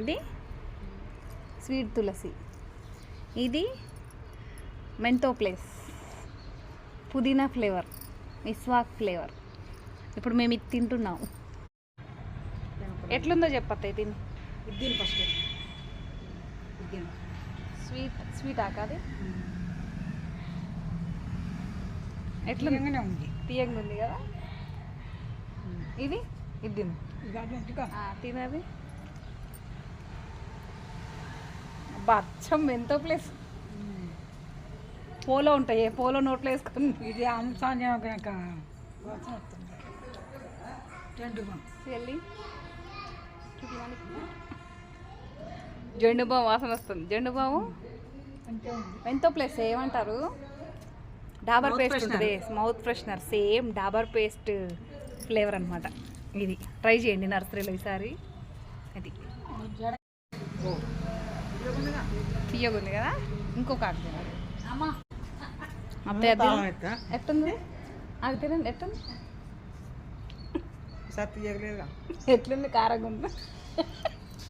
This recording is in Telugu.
ఇది స్వీట్ తులసి. ఇది మెంతో ప్లేస్. పుదీనా ఫ్లేవర్ మిస్వాక్ ఫ్లేవర్. ఇప్పుడు మేము ఇది తింటున్నాం. ఎట్లుందో చెప్పత్తయ్య తిని ఇద్దరు ఫస్ట్ స్వీట్ స్వీట్ ఆకాది ఎట్లుగానే ఉంది. తీయంగా ఉంది కదా? ఇది? ఇది తిను ఇది బచ్చం ఎంతో ప్లేస్ పోలో ఉంటాయి పోలో నోట్లో వేసుకుని. ఇది వెళ్ళి జెండు బాము వాసన వస్తుంది. జెండు ఉంది. ఎంతో ప్లేస్ ఏమంటారు? డాబర్ పేస్ట్. ఉంటుంది. Mouth freshener same Dabur paste flavour అనమాట ఇది. ట్రై చేయండి నర్సరీలో ఈసారి. అది. తీయగుంది కదా? ఇంకొక ఆకు తినాలి. అమ్మా. అత్తయ్య? ఎట్టుంది? అది తినండి ఎట్టుంది? ఎట్లుంది కారంగా ఉంది